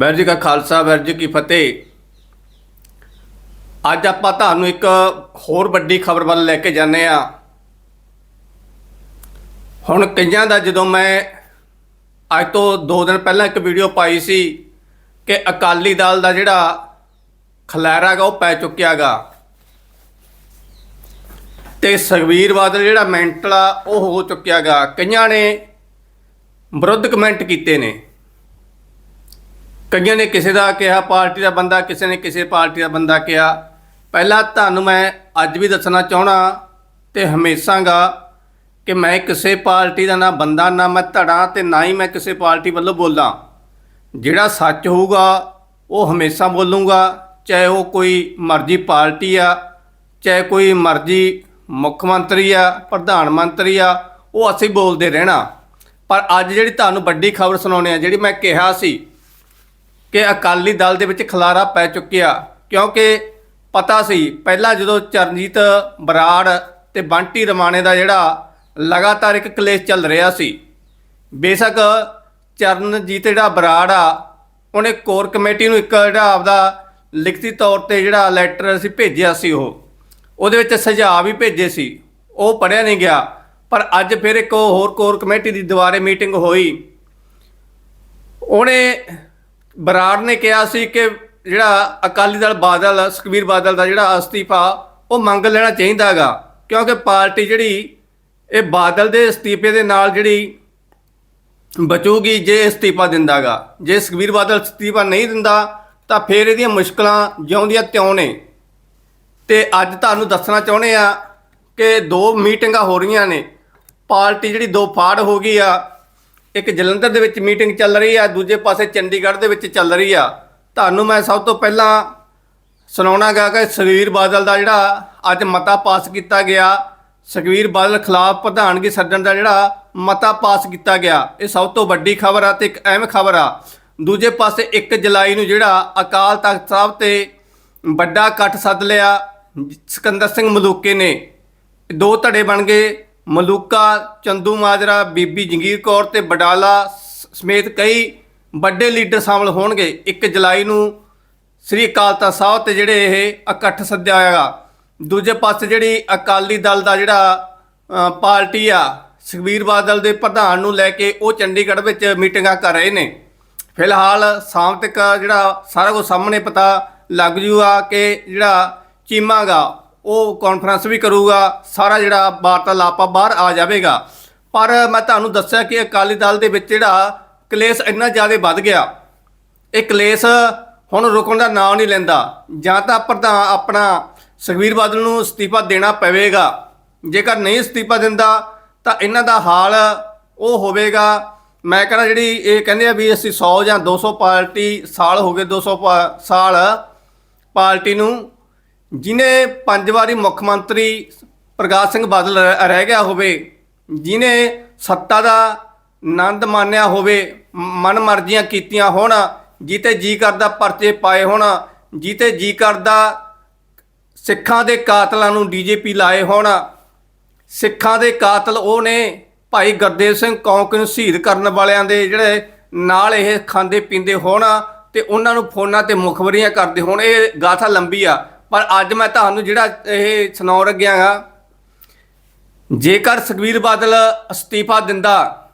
ਵਾਹਿਗੁਰੂ ਜੀ ਕਾ ਖਾਲਸਾ ਵਾਹਿਗੁਰੂ ਜੀ ਕੀ ਫਤਿਹ। ਅੱਜ ਆਪਾਂ ਤੁਹਾਨੂੰ ਇੱਕ ਹੋਰ ਵੱਡੀ ਖਬਰ ਵੱਲ ਲੈ ਕੇ ਜਾਂਦੇ ਆ ਹੁਣ ਕਈਆਂ ਦਾ ਜਦੋਂ ਮੈਂ ਅੱਜ ਤੋਂ 2 ਦਿਨ ਪਹਿਲਾਂ ਇੱਕ ਵੀਡੀਓ ਪਾਈ ਸੀ ਕਿ ਅਕਾਲੀ ਦਲ ਦਾ ਜਿਹੜਾ ਖਲੈਰਾ ਗਾ ਉਹ ਪੈ ਚੁੱਕਿਆਗਾ ਤੇ ਸੁਖਬੀਰ ਬਾਦਲ ਜਿਹੜਾ ਮੈਂਟਲ ਆ, ਉਹ ਹੋ ਚੁੱਕਿਆਗਾ ਕਈਆਂ ਨੇ ਵਿਰੁੱਧ ਕਮੈਂਟ ਕੀਤੇ ਨੇ। ਕਈਆਂ ਨੇ ਕਿਸੇ ਦਾ ਕਿਹਾ, ਪਾਰਟੀ ਦਾ ਬੰਦਾ, ਕਿਸੇ ਨੇ ਕਿਸੇ ਪਾਰਟੀ ਦਾ ਬੰਦਾ ਕਿਹਾ। ਪਹਿਲਾਂ ਤੁਹਾਨੂੰ ਮੈਂ ਅੱਜ ਵੀ ਦੱਸਣਾ ਚਾਹਣਾ ਤੇ ਹਮੇਸ਼ਾਗਾ ਕਿ ਮੈਂ ਕਿਸੇ ਪਾਰਟੀ ਦਾ ਨਾ ਬੰਦਾ, ਨਾ ਮੈਂ ਧੜਾ ਤੇ ਨਾ ਹੀ ਮੈਂ ਕਿਸੇ ਪਾਰਟੀ ਵੱਲੋਂ ਬੋਲਾਂ। ਜਿਹੜਾ ਸੱਚ ਹੋਊਗਾ, ਉਹ ਹਮੇਸ਼ਾ ਬੋਲੂੰਗਾ, ਚਾਹੇ ਉਹ ਕੋਈ ਮਰਜ਼ੀ ਪਾਰਟੀ ਆ, ਚਾਹੇ ਕੋਈ ਮਰਜ਼ੀ ਮੁੱਖ ਮੰਤਰੀ ਆ, ਪ੍ਰਧਾਨ ਮੰਤਰੀ ਆ, ਉਹ ਅਸੀਂ ਬੋਲਦੇ ਰਹਿਣਾ। ਪਰ ਅੱਜ ਜਿਹੜੀ ਤੁਹਾਨੂੰ ਵੱਡੀ ਖਬਰ ਸੁਣਾਉਣੀ ਆ ਜਿਹੜੀ ਮੈਂ ਕਿਹਾ ਸੀ ਕਿ ਅਕਾਲੀ ਦਲ ਦੇ ਵਿੱਚ ਖਲਾਰਾ ਪੈ ਚੁੱਕਿਆ। ਕਿਉਂਕਿ ਪਤਾ ਸੀ, ਪਹਿਲਾਂ ਜਦੋਂ ਚਰਨਜੀਤ ਬਰਾੜ ਤੇ ਬੰਟੀ ਰਮਾਣੇ ਦਾ ਜਿਹੜਾ ਲਗਾਤਾਰ ਇੱਕ ਕਲੇਸ਼ ਚੱਲ ਰਿਹਾ ਸੀ, ਬੇਸ਼ੱਕ ਚਰਨਜੀਤ ਜਿਹੜਾ ਬਰਾੜ ਆ, ਉਹਨੇ ਕੋਰ ਕਮੇਟੀ ਨੂੰ ਇੱਕ ਜਿਹੜਾ ਆਪਦਾ ਲਿਖਤੀ ਤੌਰ ਤੇ ਜਿਹੜਾ ਲੈਟਰ ਅਸੀਂ ਭੇਜਿਆ ਸੀ ਉਹ, ਉਹਦੇ ਵਿੱਚ ਸੁਝਾਅ ਵੀ ਭੇਜੇ ਸੀ। ਉਹ ਪੜਿਆ ਨਹੀਂ ਗਿਆ, ਪਰ ਅੱਜ ਫਿਰ ਇੱਕ ਹੋਰ ਕੋਰ ਕਮੇਟੀ ਦੀ ਦੁਬਾਰੇ ਮੀਟਿੰਗ ਹੋਈ। ਉਹਨੇ ਬਰਾੜ ਨੇ ਕਿਹਾ ਸੀ ਕਿ ਜਿਹੜਾ ਅਕਾਲੀ ਦਲ ਬਾਦਲ, ਸੁਖਬੀਰ ਬਾਦਲ ਦਾ ਜਿਹੜਾ ਅਸਤੀਫਾ, ਉਹ ਮੰਗ ਲੈਣਾ ਚਾਹੀਦਾ ਚਾਹੀਦਾਗਾ ਕਿਉਂਕਿ ਪਾਰਟੀ ਜਿਹੜੀ, ਇਹ ਬਾਦਲ ਦੇ ਅਸਤੀਫੇ ਦੇ ਨਾਲ ਜਿਹੜੀ ਬਚੂਗੀ, ਜੇ ਅਸਤੀਫਾ ਦਿੰਦਾਗਾ ਜੇ ਸੁਖਬੀਰ ਬਾਦਲ ਅਸਤੀਫਾ ਨਹੀਂ ਦਿੰਦਾ, ਤਾਂ ਫਿਰ ਇਹਦੀਆਂ ਮੁਸ਼ਕਲਾਂ ਜਿਉਂਦੀਆਂ ਤਿਉਂ ਨੇ। ਤੇ ਅੱਜ ਤੁਹਾਨੂੰ ਦੱਸਣਾ ਚਾਹੁੰਦੇ ਆ ਕਿ ਦੋ ਮੀਟਿੰਗਾਂ ਹੋ ਰਹੀਆਂ ਨੇ। ਪਾਰਟੀ ਜਿਹੜੀ ਦੋ ਫਾੜ ਹੋ ਗਈ ਆ ਇੱਕ ਜਲੰਧਰ ਦੇ ਵਿੱਚ ਮੀਟਿੰਗ ਚੱਲ ਰਹੀ ਆ, ਦੂਜੇ ਪਾਸੇ ਚੰਡੀਗੜ੍ਹ ਦੇ ਵਿੱਚ ਚੱਲ ਰਹੀ ਆ। ਤੁਹਾਨੂੰ ਮੈਂ ਸਭ ਤੋਂ ਪਹਿਲਾਂ ਸੁਣਾਉਣਾਗਾ ਕਿ ਸੁਖਬੀਰ ਬਾਦਲ ਦਾ ਜਿਹੜਾ ਅੱਜ ਮਤਾ ਪਾਸ ਕੀਤਾ ਗਿਆ ਸੁਖਬੀਰ ਬਾਦਲ ਖਿਲਾਫ ਪ੍ਰਧਾਨਗੀ ਸੱਦਣ ਦਾ ਜਿਹੜਾ ਮਤਾ ਪਾਸ ਕੀਤਾ ਗਿਆ, ਇਹ ਸਭ ਤੋਂ ਵੱਡੀ ਖਬਰ ਆ ਤੇ ਇੱਕ ਅਹਿਮ ਖਬਰ ਆ। ਦੂਜੇ ਪਾਸੇ 1 ਜੁਲਾਈ ਨੂੰ ਜਿਹੜਾ ਅਕਾਲ ਤਖਤ ਸਾਹਿਬ ਤੇ ਵੱਡਾ ਇਕੱਠ ਸੱਦ ਲਿਆ, ਸਿਕੰਦਰ ਸਿੰਘ ਮਲੂਕੇ ਨੇ। ਦੋ ਧੜੇ ਬਣ ਗਏ ਮਲੂਕਾ, ਚੰਦੂ ਮਾਜਰਾ, ਬੀਬੀ ਜੰਗੀਰ ਕੌਰ ਤੇ ਬਡਾਲਾ ਸ- ਸਮੇਤ ਕਈ ਵੱਡੇ ਲੀਡਰ ਸ਼ਾਮਲ ਹੋਣਗੇ। 1 ਜੁਲਾਈ ਨੂੰ ਸ੍ਰੀ ਅਕਾਲ ਤਖਤ ਸਾਹਿਬ ਤੇ ਜਿਹੜੇ ਇਹ ਇਕੱਠ ਸੱਦਿਆ ਹੋਇਆਗਾ ਦੂਜੇ ਪਾਸੇ ਜਿਹੜੀ ਅਕਾਲੀ ਦਲ ਦਾ ਜਿਹੜਾ ਪਾਰਟੀ ਆ, ਸੁਖਬੀਰ ਬਾਦਲ ਦੇ ਪ੍ਰਧਾਨ ਨੂੰ ਲੈ ਕੇ ਉਹ ਚੰਡੀਗੜ੍ਹ ਵਿੱਚ ਮੀਟਿੰਗਾਂ ਕਰ ਰਹੇ ਨੇ। ਫਿਲਹਾਲ ਸ਼ਾਮ ਤੱਕ ਜਿਹੜਾ ਸਾਰਾ ਕੁਝ ਸਾਹਮਣੇ ਪਤਾ ਲੱਗ ਜੂਗਾ ਕਿ ਜਿਹੜਾ ਚੀਮਾਗਾ ਉਹ ਕਾਨਫਰੰਸ ਵੀ ਕਰੂਗਾ, ਸਾਰਾ ਜਿਹੜਾ ਵਾਰਤਾਲਾਪ ਆ, ਬਾਹਰ ਆ ਜਾਵੇਗਾ। ਪਰ ਮੈਂ ਤੁਹਾਨੂੰ ਦੱਸਿਆ ਕਿ ਅਕਾਲੀ ਦਲ ਦੇ ਵਿੱਚ ਜਿਹੜਾ ਕਲੇਸ਼ ਇੰਨਾ ਜ਼ਿਆਦਾ ਵੱਧ ਗਿਆ। ਇਹ ਕਲੇਸ਼ ਹੁਣ ਰੁਕਣ ਦਾ ਨਾਂ ਨਹੀਂ ਲੈਂਦਾ। ਜਾਂ ਤਾਂ ਪ੍ਰਧਾਨ ਆਪਣਾ ਸੁਖਬੀਰ ਬਾਦਲ ਨੂੰ ਅਸਤੀਫਾ ਦੇਣਾ ਪਵੇਗਾ। ਜੇਕਰ ਨਹੀਂ ਅਸਤੀਫਾ ਦਿੰਦਾ, ਤਾਂ ਇਹਨਾਂ ਦਾ ਹਾਲ ਉਹ ਹੋਵੇਗਾ। ਮੈਂ ਕਹਿੰਦਾ ਜਿਹੜੀ ਇਹ ਕਹਿੰਦੇ ਆ ਵੀ ਅਸੀਂ 100 ਜਾਂ 200 ਪਾਰਟੀ ਸਾਲ ਹੋ ਗਏ 200 ਪਾ- ਸਾਲ ਪਾਰਟੀ ਨੂੰ ਜਿਨੇ ਪੰਜ ਵਾਰੀ ਮੁੱਖ ਮੰਤਰੀ ਪ੍ਰਕਾਸ਼ ਸਿੰਘ ਬਾਦਲ ਰਹਿ ਰਹਿ ਗਿਆ ਹੋਵੇ, ਜਿਨੇ ਸੱਤਾ ਦਾ ਆਨੰਦ ਮਾਣਿਆ ਹੋਵੇ, ਮਨ ਮਰਜ਼ੀਆਂ ਕੀਤੀਆਂ ਹੋਣ, ਜੀਤੇ ਜੀ ਕਰਦਾ ਪਰਚੇ ਪਾਏ ਹੋਣ, ਜੀਤੇ ਜੀ ਕਰਦਾ ਸਿੱਖਾਂ ਦੇ ਕਾਤਲਾਂ ਨੂੰ ਡੀਜੀਪੀ ਲਾਏ ਹੋਣ, ਸਿੱਖਾਂ ਦੇ ਕਾਤਲ ਉਹ ਨੇ ਭਾਈ ਗੁਰਦੇਵ ਸਿੰਘ ਕੌਂਕ ਨੂੰ ਸ਼ਹੀਦ ਕਰਨ ਵਾਲਿਆਂ ਦੇ ਜਿਹੜੇ ਨਾਲ ਇਹ ਖਾਂਦੇ ਪੀਂਦੇ ਹੋਣ ਤੇ ਉਹਨਾਂ ਨੂੰ ਫੋਨਾਂ ਤੇ ਮੁਖਬਰੀਆਂ ਕਰਦੇ ਹੋਣ, ਇਹ ਗਾਥਾ ਲੰਬੀ ਆ। ਪਰ ਅੱਜ ਮੈਂ ਤੁਹਾਨੂੰ ਜਿਹੜਾ ਇਹ ਸੁਣਾਉਣ ਲੱਗਿਆ ਗਾ ਜੇਕਰ ਸੁਖਬੀਰ ਬਾਦਲ ਅਸਤੀਫਾ ਦਿੰਦਾ,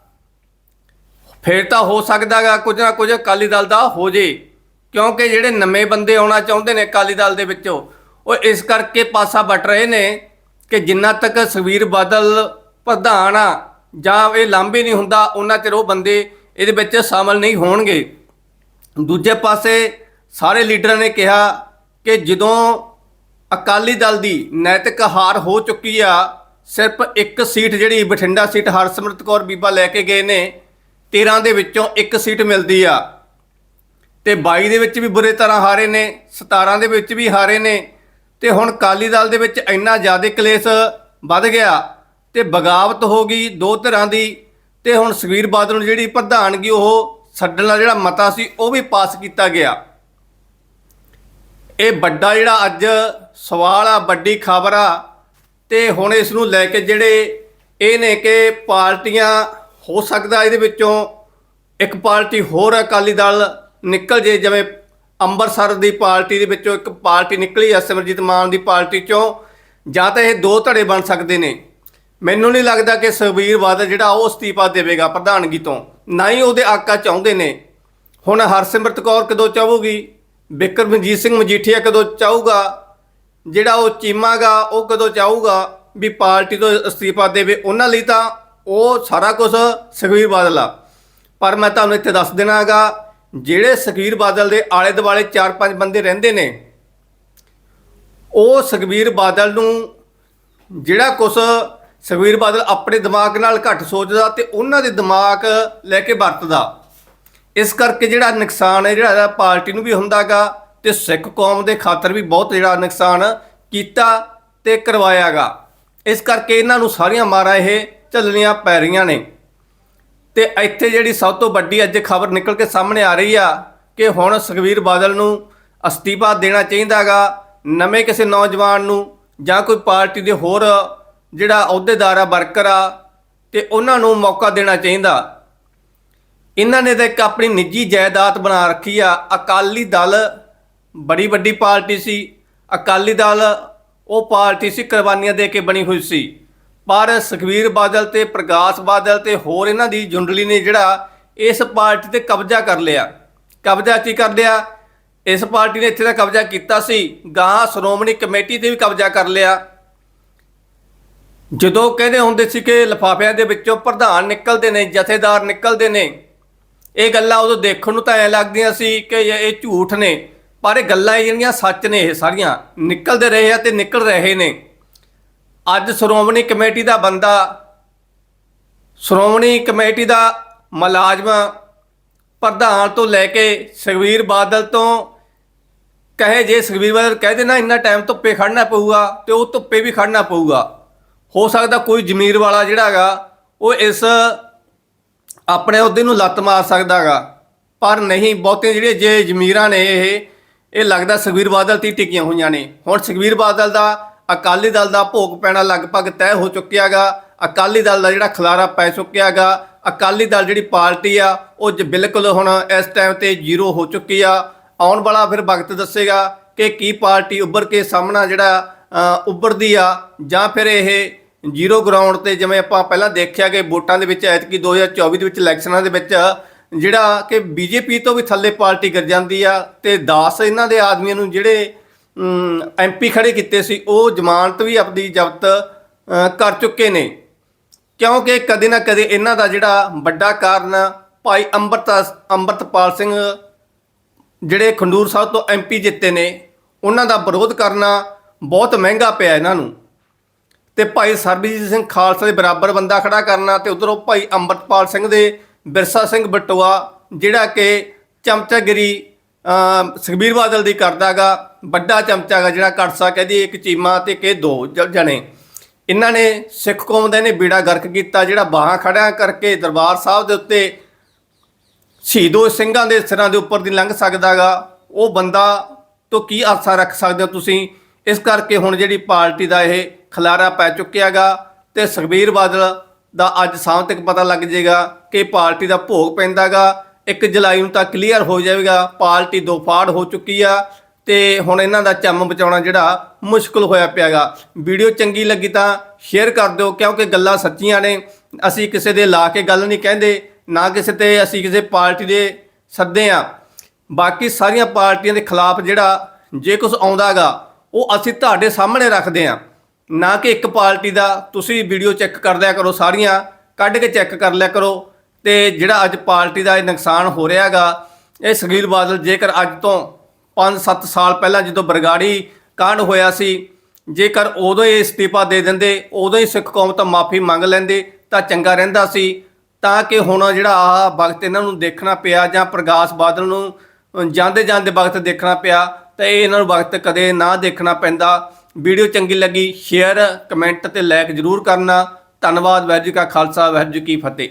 ਫਿਰ ਤਾਂ ਹੋ ਸਕਦਾਗਾ ਕੁਝ ਨਾ ਕੁਝ ਅਕਾਲੀ ਦਲ ਦਾ ਹੋ ਜੇ, ਕਿਉਂਕਿ ਜਿਹੜੇ ਨਵੇਂ ਬੰਦੇ ਆਉਣਾ ਚਾਹੁੰਦੇ ਨੇ ਅਕਾਲੀ ਦਲ ਦੇ ਵਿੱਚੋਂ, ਉਹ ਇਸ ਕਰਕੇ ਪਾਸਾ ਵੱਟ ਰਹੇ ਨੇ ਕਿ ਜਿੰਨਾ ਤੱਕ ਸੁਖਬੀਰ ਬਾਦਲ ਪ੍ਰਧਾਨ ਆ, ਜਾਂ ਇਹ ਲਾਂਭੇ ਨਹੀਂ ਹੁੰਦਾ, ਉਹਨਾਂ ਚਿਰ ਉਹ ਬੰਦੇ ਇਹਦੇ ਵਿੱਚ ਸ਼ਾਮਲ ਨਹੀਂ ਹੋਣਗੇ। ਦੂਜੇ ਪਾਸੇ ਸਾਰੇ ਲੀਡਰਾਂ ਨੇ ਕਿਹਾ ਕਿ ਜਦੋਂ ਅਕਾਲੀ ਦਲ ਦੀ ਨੈਤਿਕ ਹਾਰ ਹੋ ਚੁੱਕੀ ਆ, ਸਿਰਫ ਇੱਕ ਸੀਟ ਜਿਹੜੀ ਬਠਿੰਡਾ ਸੀਟ ਹਰਸਿਮਰਤ ਕੌਰ ਬੀਬਾ ਲੈ ਕੇ ਗਏ ਨੇ 13 ਦੇ ਵਿੱਚੋਂ ਇੱਕ ਸੀਟ ਮਿਲਦੀ ਆ। ਤੇ 22 ਦੇ ਵਿੱਚ ਵੀ ਬੁਰੇ ਤਰ੍ਹਾਂ ਹਾਰੇ ਨੇ 17 ਦੇ ਵਿੱਚ ਵੀ ਹਾਰੇ ਨੇ, ਤੇ ਹੁਣ ਅਕਾਲੀ ਦਲ ਦੇ ਵਿੱਚ ਇੰਨਾ ਜ਼ਿਆਦਾ ਕਲੇਸ਼ ਵੱਧ ਗਿਆ, ਤੇ ਬਗਾਵਤ ਹੋ ਗਈ ਦੋ ਧਿਰਾਂ ਦੀ, ਤੇ ਹੁਣ ਸੁਖਬੀਰ ਬਾਦਲ ਨੂੰ ਜਿਹੜੀ ਪ੍ਰਧਾਨਗੀ ਉਹ ਛੱਡਣ ਦਾ ਜਿਹੜਾ ਮਤਾ ਸੀ, ਉਹ ਵੀ ਪਾਸ ਕੀਤਾ ਗਿਆ। ਇਹ ਵੱਡਾ ਜਿਹੜਾ ਅੱਜ ਸਵਾਲ ਆ, ਵੱਡੀ ਖਬਰ ਆ, ਤੇ ਹੁਣ ਇਸ ਨੂੰ ਲੈ ਕੇ ਜਿਹੜੇ ਇਹ ਨੇ ਕਿ ਪਾਰਟੀਆਂ, ਹੋ ਸਕਦਾ ਇਹਦੇ ਵਿੱਚੋਂ ਇੱਕ ਪਾਰਟੀ ਹੋਰ ਅਕਾਲੀ ਦਲ ਨਿਕਲ ਜੇ, ਜਿਵੇਂ ਅੰਮ੍ਰਿਤਸਰ ਦੀ ਪਾਰਟੀ ਦੇ ਵਿੱਚੋਂ ਇੱਕ ਪਾਰਟੀ ਨਿਕਲੀ ਹੈ ਸਿਮਰਜੀਤ ਮਾਨ ਦੀ ਪਾਰਟੀ ਚੋਂ, ਜਾਂ ਤਾਂ ਇਹ ਦੋ ਧੜੇ ਬਣ ਸਕਦੇ ਨੇ। ਮੈਨੂੰ ਨਹੀਂ ਲੱਗਦਾ ਕਿ ਸੁਖਬੀਰ ਬਾਦਲ ਜਿਹੜਾ ਉਹ ਅਸਤੀਫਾ ਦੇਵੇਗਾ ਪ੍ਰਧਾਨਗੀ ਤੋਂ, ਨਾ ਹੀ ਉਹਦੇ ਆਕਾ ਚਾਹੁੰਦੇ ਨੇ। ਹੁਣ ਹਰਸਿਮਰਤ ਕੌਰ ਕਦੋਂ ਚਾਹੂਗੀ? ਬਿਕਰਮਜੀਤ ਸਿੰਘ ਮਜੀਠੀਆ ਕਦੋਂ ਚਾਹੂਗਾ? ਜਿਹੜਾ ਉਹ ਚੀਮਾਗਾ, ਉਹ ਕਦੋਂ ਚਾਹੂਗਾ? ਵੀ ਪਾਰਟੀ ਤੋਂ ਅਸਤੀਫਾ ਦੇਵੇ ਉਹਨਾਂ ਲਈ ਤਾਂ ਉਹ ਸਾਰਾ ਕੁਝ ਸੁਖਬੀਰ ਬਾਦਲ ਆ। ਪਰ ਮੈਂ ਤੁਹਾਨੂੰ ਇੱਥੇ ਦੱਸ ਦੇਣਾਗਾ ਜਿਹੜੇ ਸੁਖਬੀਰ ਬਾਦਲ ਦੇ ਆਲੇ ਦੁਆਲੇ 4-5 ਬੰਦੇ ਰਹਿੰਦੇ ਨੇ, ਉਹ ਸੁਖਬੀਰ ਬਾਦਲ ਨੂੰ ਜਿਹੜਾ ਕੁਛ ਸੁਖਬੀਰ ਬਾਦਲ ਆਪਣੇ ਦਿਮਾਗ ਨਾਲ ਘੱਟ ਸੋਚਦਾ ਤੇ ਉਹਨਾਂ ਦੇ ਦਿਮਾਗ ਲੈ ਕੇ ਵਰਤਦਾ। ਇਸ ਕਰਕੇ ਜਿਹੜਾ ਨੁਕਸਾਨ ਹੈ, ਜਿਹੜਾ ਪਾਰਟੀ ਨੂੰ ਵੀ ਹੁੰਦਾਗਾ ਤੇ ਸਿੱਖ ਕੌਮ ਦੇ ਖਾਤਰ ਵੀ ਬਹੁਤ ਜਿਹੜਾ ਨੁਕਸਾਨ ਕੀਤਾ ਤੇ ਕਰਵਾਇਆਗਾ। ਇਸ ਕਰਕੇ ਇਹਨਾਂ ਨੂੰ ਸਾਰੀਆਂ ਮਾਰਾਂ ਇਹ ਝੱਲਣੀਆਂ ਪੈ ਰਹੀਆਂ ਨੇ। ਤੇ ਇੱਥੇ ਜਿਹੜੀ ਸਭ ਤੋਂ ਵੱਡੀ ਅੱਜ ਖਬਰ ਨਿਕਲ ਕੇ ਸਾਹਮਣੇ ਆ ਰਹੀ ਆ ਕਿ ਹੁਣ ਸੁਖਬੀਰ ਬਾਦਲ ਨੂੰ ਅਸਤੀਫਾ ਦੇਣਾ ਚਾਹੀਦਾਗਾ ਨਵੇਂ ਕਿਸੇ ਨੌਜਵਾਨ ਨੂੰ ਜਾਂ ਕੋਈ ਪਾਰਟੀ ਦੇ ਹੋਰ ਜਿਹੜਾ ਅਹੁਦੇਦਾਰ ਆ, ਵਰਕਰ ਆ, ਤੇ ਉਹਨਾਂ ਨੂੰ ਮੌਕਾ ਦੇਣਾ ਚਾਹੀਦਾ। ਇਹਨਾਂ ਨੇ ਤਾਂ ਇੱਕ ਆਪਣੀ ਨਿੱਜੀ ਜਾਇਦਾਦ ਬਣਾ ਰੱਖੀ ਆ। ਅਕਾਲੀ ਦਲ ਬੜੀ ਵੱਡੀ ਪਾਰਟੀ ਸੀ। ਅਕਾਲੀ ਦਲ ਉਹ ਪਾਰਟੀ ਸੀ, ਕੁਰਬਾਨੀਆਂ ਦੇ ਕੇ ਬਣੀ ਹੋਈ ਸੀ। ਪਰ ਸੁਖਬੀਰ ਬਾਦਲ ਤੇ ਪ੍ਰਕਾਸ਼ ਬਾਦਲ ਤੇ ਹੋਰ ਇਹਨਾਂ ਦੀ ਜੁੰਡਲੀ ਨੇ ਜਿਹੜਾ ਇਸ ਪਾਰਟੀ ਤੇ ਕਬਜ਼ਾ ਕਰ ਲਿਆ। ਕਬਜ਼ਾ ਕੀ ਕਰ ਲਿਆ? ਇਸ ਪਾਰਟੀ ਨੇ ਇੱਥੇ ਦਾ ਕਬਜ਼ਾ ਕੀਤਾ ਸੀ। ਗਾਂ ਸ਼੍ਰੋਮਣੀ ਕਮੇਟੀ ਤੇ ਵੀ ਕਬਜ਼ਾ ਕਰ ਲਿਆ। ਜਦੋਂ ਕਹਿੰਦੇ ਹੁੰਦੇ ਸੀ ਕਿ ਲਫਾਫਿਆਂ ਦੇ ਵਿੱਚੋਂ ਪ੍ਰਧਾਨ ਨਿਕਲਦੇ ਨੇ, ਜਥੇਦਾਰ ਨਿਕਲਦੇ ਨੇ ਇਹ ਗੱਲਾਂ ਉਦੋਂ ਦੇਖਣ ਨੂੰ ਤਾਂ ਐ ਲੱਗਦੀਆਂ ਸੀ ਕਿ ਇਹ ਝੂਠ ਨੇ, ਪਰ ਇਹ ਗੱਲਾਂ ਜਿਹੜੀਆਂ ਸੱਚ ਨੇ, ਇਹ ਸਾਰੀਆਂ ਨਿਕਲਦੇ ਰਹੇ ਆ ਤੇ ਨਿਕਲ ਰਹੇ ਨੇ। ਅੱਜ ਸ਼੍ਰੋਮਣੀ ਕਮੇਟੀ ਦਾ ਬੰਦਾ, ਸ਼੍ਰੋਮਣੀ ਕਮੇਟੀ ਦਾ ਮੁਲਾਜ਼ਮ, ਪ੍ਰਧਾਨ ਤੋਂ ਲੈ ਕੇ ਸੁਖਬੀਰ ਬਾਦਲ ਤੋਂ, ਕਹੇ ਜੇ ਸੁਖਬੀਰ ਬਾਦਲ ਕਹਿ ਦੇ ਨਾ ਇੰਨਾ ਟਾਈਮ ਧੁੱਪੇ ਖੜਨਾ ਪਊਗਾ ਤੇ ਉਹ ਧੁੱਪੇ ਵੀ ਖੜਨਾ ਪਊਗਾ। ਹੋ ਸਕਦਾ ਕੋਈ ਜ਼ਮੀਰ ਵਾਲਾ ਜਿਹੜਾ ਹੈਗਾ, ਉਹ ਇਸ ਆਪਣੇ ਅਹੁਦੇ ਨੂੰ ਲੱਤ ਮਾਰ ਸਕਦਾਗਾ ਪਰ ਨਹੀਂ ਬਹੁਤੇ ਜਿਹੜੀਆਂ ਜੇ ਜ਼ਮੀਰਾਂ ਨੇ ਇਹ ਇਹ ਲੱਗਦਾ ਸੁਖਬੀਰ ਬਾਦਲ ਤੇ ਹੀ ਟਿਕੀਆਂ ਹੋਈਆਂ ਨੇ। ਹੁਣ ਸੁਖਬੀਰ ਬਾਦਲ ਦਾ, ਅਕਾਲੀ ਦਲ ਦਾ ਭੋਗ ਪੈਣਾ ਲਗਭਗ ਤੈਅ ਹੋ ਚੁੱਕਿਆਗਾ ਅਕਾਲੀ ਦਲ ਦਾ ਜਿਹੜਾ ਖਲਾਰਾ ਪੈ ਚੁੱਕਿਆਗਾ ਅਕਾਲੀ ਦਲ ਜਿਹੜੀ ਪਾਰਟੀ ਆ, ਉਹ ਜ ਬਿਲਕੁਲ ਹੁਣ ਇਸ ਟਾਈਮ ਤੇ ਜ਼ੀਰੋ ਹੋ ਚੁੱਕੀ ਆ। ਆਉਣ ਵਾਲਾ ਫਿਰ ਵਕਤ ਦੱਸੇਗਾ ਕਿ ਕੀ ਪਾਰਟੀ ਉੱਭਰ ਕੇ ਸਾਹਮਣਾ ਜਿਹੜਾ ਉੱਭਰਦੀ ਆ ਜਾਂ ਫਿਰ ਇਹ ਜ਼ੀਰੋ ਗਰਾਊਂਡ ਤੇ ਜਿਵੇਂ ਆਪਾਂ ਪਹਿਲਾਂ ਦੇਖਿਆ ਕਿ ਵੋਟਾਂ ਦੇ ਵਿੱਚ ਐਤਕੀ 2024 ਦੇ ਵਿੱਚ ਇਲੈਕਸ਼ਨਾਂ ਦੇ ਵਿੱਚ ਜਿਹੜਾ ਕਿ ਬੀਜੇਪੀ ਤੋਂ ਵੀ ਥੱਲੇ ਪਾਰਟੀ ਗਿਰ ਜਾਂਦੀ ਆ ਤੇ 10 ਇਹਨਾਂ ਦੇ ਆਦਮੀਆਂ ਨੂੰ ਜਿਹੜੇ ਐਮਪੀ ਖੜੇ ਕੀਤੇ ਸੀ, ਉਹ ਜ਼ਮਾਨਤ ਵੀ ਆਪਣੀ ਜ਼ਬਤ ਕਰ ਚੁੱਕੇ ਨੇ। ਕਿਉਂਕਿ ਕਦੇ ਨਾ ਕਦੇ ਇਹਨਾਂ ਦਾ ਜਿਹੜਾ ਵੱਡਾ ਕਾਰਨ ਭਾਈ ਅੰਮ੍ਰਿਤ ਅੰਮ੍ਰਿਤਪਾਲ ਸਿੰਘ ਜਿਹੜੇ ਖੰਡੂਰ ਸਾਹਿਬ ਤੋਂ ਐਮਪੀ ਜਿੱਤੇ ਨੇ, ਉਹਨਾਂ ਦਾ ਵਿਰੋਧ ਕਰਨਾ ਬਹੁਤ ਮਹਿੰਗਾ ਪਿਆ ਇਹਨਾਂ ਨੂੰ। ਤੇ ਭਾਈ ਸਰਬਜੀਤ ਸਿੰਘ ਖਾਲਸਾ ਦੇ ਬਰਾਬਰ ਬੰਦਾ ਖੜਾ ਕਰਨਾ ਤੇ ਉਧਰੋਂ ਭਾਈ ਅੰਮ੍ਰਿਤਪਾਲ ਸਿੰਘ ਦੇ ਬਿਰਸਾ ਸਿੰਘ ਬਟਵਾ ਜਿਹੜਾ ਕਿ ਚਮਚਾਗਿਰੀ, ਅਮ, ਸੁਖਬੀਰ ਬਾਦਲ ਦੀ ਕਰਦਾਗਾ, ਵੱਡਾ ਚਮਚਾਗਾ ਜਿਹੜਾ ਕੜਸਾ ਕਹਦੀ ਇੱਕ ਚੀਮਾ ਤੇ ਕਿ ਦੋ ਜ- ਜਣੇ। ਇਹਨਾਂ ਨੇ ਸਿੱਖ ਕੌਮ ਦਾ ਇਹਨੇ ਬੀੜਾ ਗਰਕ ਕੀਤਾ, ਜਿਹੜਾ ਬਾਹਾਂ ਖੜਿਆ ਕਰਕੇ ਦਰਬਾਰ ਸਾਹਿਬ ਦੇ ਉੱਤੇ ਸ਼ਹੀਦੋ ਸਿੰਘਾਂ ਦੇ ਸਿਰਾਂ ਦੇ ਉੱਪਰ ਦੀ ਲੰਘ ਸਕਦਾਗਾ। ਉਹ ਬੰਦਾ ਤੋਂ ਕੀ ਆਸਾ ਰੱਖ ਸਕਦੇ ਹੋ ਤੁਸੀਂ? ਇਸ ਕਰਕੇ ਹੁਣ ਜਿਹੜੀ ਪਾਰਟੀ ਦਾ ਇਹ ਖਲਾਰਾ ਪੈ ਚੁੱਕਿਆਗਾ ਤੇ ਸੁਖਬੀਰ ਬਾਦਲ ਦਾ ਅੱਜ ਸ਼ਾਮ ਤੱਕ ਪਤਾ ਲੱਗ ਜਾਏਗਾ ਕਿ ਪਾਰਟੀ ਦਾ ਭੋਗ ਪੈਂਦਾਗਾ। ਇੱਕ ਜੁਲਾਈ ਨੂੰ ਤਾਂ ਕਲੀਅਰ ਹੋ ਜਾਵੇਗਾ, ਪਾਰਟੀ ਦੋ ਫਾੜ ਹੋ ਚੁੱਕੀ ਆ ਤੇ ਹੁਣ ਇਹਨਾਂ ਦਾ ਚੰਮ ਬਚਾਉਣਾ ਜਿਹੜਾ ਮੁਸ਼ਕਲ ਹੋਇਆ ਪਿਆਗਾ। ਵੀਡੀਓ ਚੰਗੀ ਲੱਗੀ ਤਾਂ ਸ਼ੇਅਰ ਕਰ ਦਿਓ, ਕਿਉਂਕਿ ਗੱਲਾਂ ਸੱਚੀਆਂ ਨੇ। ਅਸੀਂ ਕਿਸੇ ਦੇ ਲਾ ਕੇ ਗੱਲ ਨਹੀਂ ਕਹਿੰਦੇ, ਨਾ ਕਿਸੇ ਤੇ ਅਸੀਂ ਕਿਸੇ ਪਾਰਟੀ ਦੇ ਸੱਦੇ ਆ। ਬਾਕੀ ਸਾਰੀਆਂ ਪਾਰਟੀਆਂ ਦੇ ਖਿਲਾਫ ਜਿਹੜਾ ਜੇ ਕੁਝ ਆਉਂਦਾਗਾ, ਉਹ ਅਸੀਂ ਤੁਹਾਡੇ ਸਾਹਮਣੇ ਰੱਖਦੇ ਆ। ਨਾ ਕਿ ਇੱਕ ਪਾਰਟੀ ਦਾ, ਤੁਸੀਂ ਵੀਡੀਓ ਚੈੱਕ ਕਰ ਲਿਆ ਕਰੋ ਸਾਰੀਆਂ, ਕੱਢ ਕੇ ਚੈੱਕ ਕਰ ਲਿਆ ਕਰੋ। ਤੇ ਜਿਹੜਾ ਅੱਜ ਪਾਰਟੀ ਦਾ ਇਹ ਨੁਕਸਾਨ ਹੋ ਰਿਹਾਗਾ ਇਹ ਸੁਖਬੀਰ ਬਾਦਲ ਜੇਕਰ ਅੱਜ ਤੋਂ 5-7 ਸਾਲ ਪਹਿਲਾਂ ਜਦੋਂ ਬਰਗਾੜੀ ਕਾਂਡ ਹੋਇਆ ਸੀ, ਜੇਕਰ ਉਦੋਂ ਹੀ ਅਸਤੀਫਾ ਦੇ ਦਿੰਦੇ, ਉਦੋਂ ਹੀ ਸਿੱਖ ਕੌਮ ਤੋਂ ਮਾਫੀ ਮੰਗ ਲੈਂਦੇ, ਤਾਂ ਚੰਗਾ ਰਹਿੰਦਾ ਸੀ। ਤਾਂ ਕਿ ਹੁਣ ਜਿਹੜਾ ਆ ਵਕਤ ਇਹਨਾਂ ਨੂੰ ਦੇਖਣਾ ਪਿਆ ਜਾਂ ਪ੍ਰਗਾਸ ਬਾਦਲ ਨੂੰ ਜਾਂਦੇ ਜਾਂਦੇ ਵਕਤ ਦੇਖਣਾ ਪਿਆ, ਤਾਂ ਇਹ ਇਹਨਾਂ ਨੂੰ ਵਕਤ ਕਦੇ ਨਾ ਦੇਖਣਾ ਪੈਂਦਾ। ਵੀਡੀਓ ਚੰਗੀ ਲੱਗੀ ਸ਼ੇਅਰ ਕਮੈਂਟ ਤੇ ਲਾਈਕ ਜ਼ਰੂਰ ਕਰਨਾ। ਧੰਨਵਾਦ, ਵਾਹਿਗੁਰੂ ਜੀ ਕਾ ਖਾਲਸਾ, ਵਾਹਿਗੁਰੂ ਜੀ ਕੀ ਫਤਿਹ।